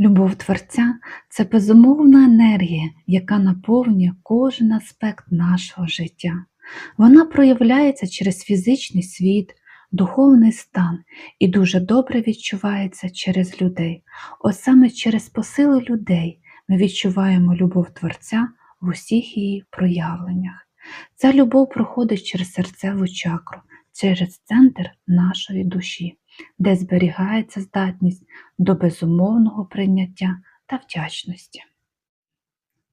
Любов Творця це безумовна енергія, яка наповнює кожен аспект нашого життя. Вона проявляється через фізичний світ, духовний стан і дуже добре відчувається через людей. Ось саме через посили людей ми відчуваємо любов Творця в усіх її проявленнях. Ця любов проходить через серцеву чакру, через центр нашої душі, де зберігається здатність до безумовного прийняття та вдячності.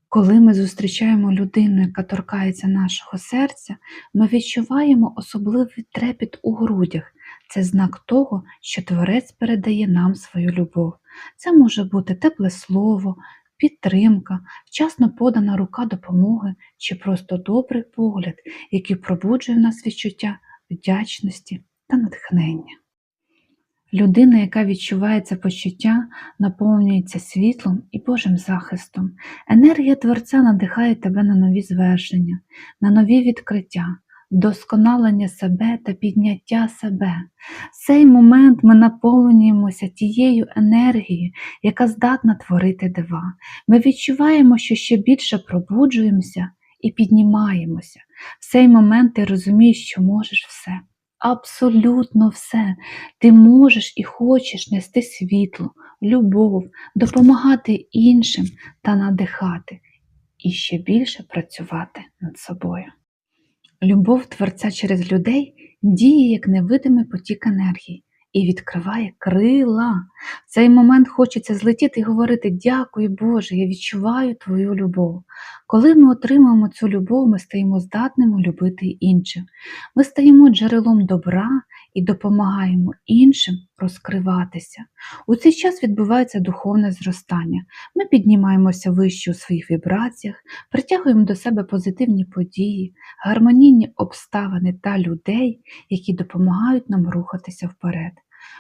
Коли ми зустрічаємо людину, яка торкається нашого серця, ми відчуваємо особливий трепіт у грудях. Це знак того, що Творець передає нам свою любов. Це може бути тепле слово, підтримка, вчасно подана рука допомоги чи просто добрий погляд, який пробуджує в нас відчуття вдячності та натхнення. Людина, яка відчуває це почуття, наповнюється світлом і Божим захистом. Енергія Творця надихає тебе на нові звершення, на нові відкриття, вдосконалення себе та підняття себе. В цей момент ми наповнюємося тією енергією, яка здатна творити дива. Ми відчуваємо, що ще більше пробуджуємося і піднімаємося. В цей момент ти розумієш, що можеш все. Абсолютно все. Ти можеш і хочеш нести світло, любов, допомагати іншим та надихати, і ще більше працювати над собою. Любов Творця через людей діє як невидимий потік енергії і відкриває крила. В цей момент хочеться злетіти і говорити Дякую, Боже, я відчуваю Твою любов. Коли ми отримуємо цю любов, ми стаємо здатними любити інших. Ми стаємо джерелом добра і допомагаємо іншим розкриватися. У цей час відбувається духовне зростання. Ми піднімаємося вище у своїх вібраціях, притягуємо до себе позитивні події, гармонійні обставини та людей, які допомагають нам рухатися вперед.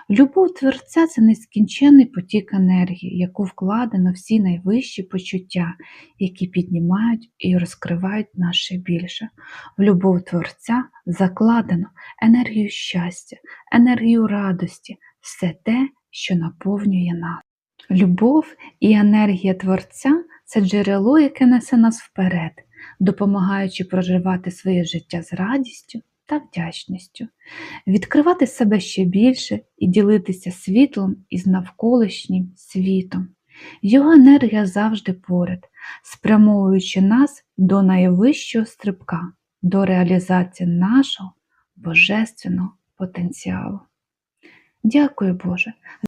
Любов Творця це нескінченний потік енергії, яку вкладено всі найвищі почуття, які піднімають і розкривають наше більше. В любов Творця закладено енергію щастя, енергію радості, все те, що наповнює нас. Любов і енергія Творця це джерело, яке несе нас вперед, допомагаючи проживати своє життя з радістю та вдячністю, відкривати себе ще більше і ділитися світлом із навколишнім світом. Його енергія завжди поряд, спрямовуючи нас до найвищого стрибка, до реалізації нашого божественного потенціалу. Дякую, Боже,